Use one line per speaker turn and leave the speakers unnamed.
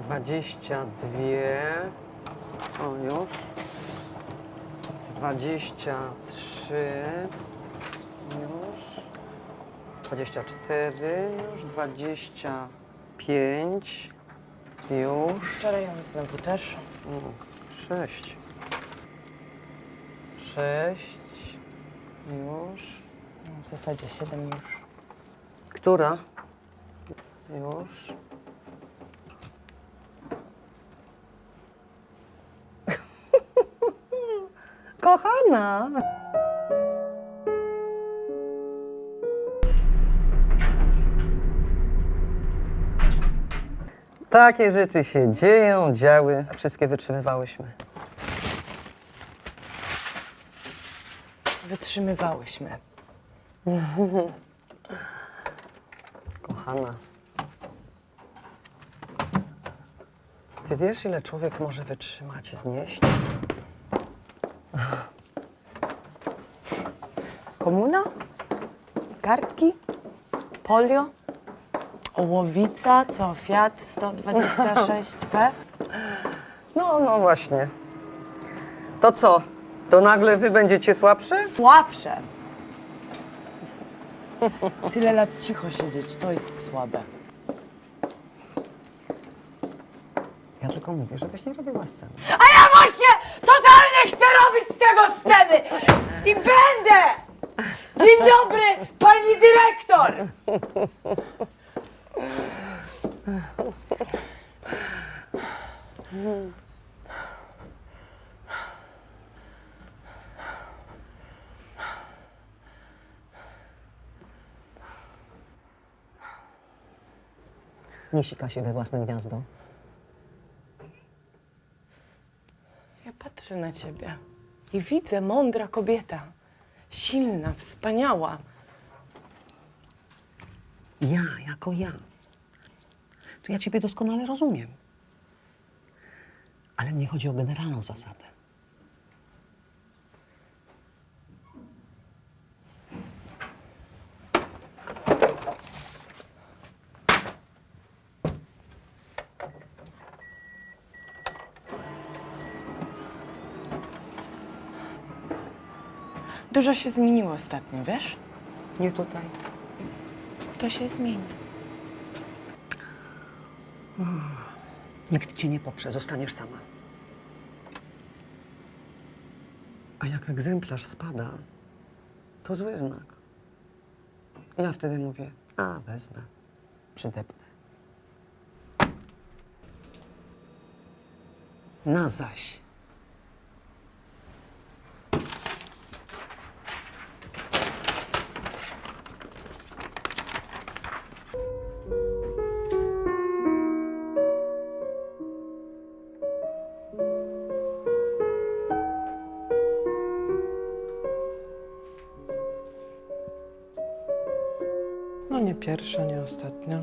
Dwadzieścia dwie. Już. Dwadzieścia trzy. Już. Dwadzieścia cztery. Już. Dwadzieścia pięć. Już.
Wczoraj on znowu też.
Sześć. Sześć. Już.
W zasadzie siedem już.
Która? Już. Kochana! Takie rzeczy się dzieją, działy, a wszystkie wytrzymywałyśmy.
Wytrzymywałyśmy.
Kochana. Ty wiesz, ile człowiek może wytrzymać, znieść?
Komuna? Kartki? Polio? Ołowica? Co? Fiat 126P?
No, no właśnie. To co? To nagle wy będziecie słabsze?
Słabsze. Tyle lat cicho siedzieć, to jest słabe.
Ja tylko mówię, żebyś nie robiła sceny.
A ja właśnie totalnie chcę robić z tego sceny! I będę! Dzień dobry, pani dyrektor!
Nie sika się we własne gniazdo.
Ja patrzę na ciebie i widzę mądra kobieta. Silna, wspaniała.
Ja, jako ja. To ja ciebie doskonale rozumiem. Ale mnie chodzi o generalną zasadę.
Dużo się zmieniło ostatnio, wiesz?
Nie tutaj.
To się zmieni.
Nikt cię nie poprze, zostaniesz sama. A jak egzemplarz spada, to zły znak. Ja wtedy mówię, a wezmę, przydepnę. Na zaś.
No nie pierwsza, nie ostatnia.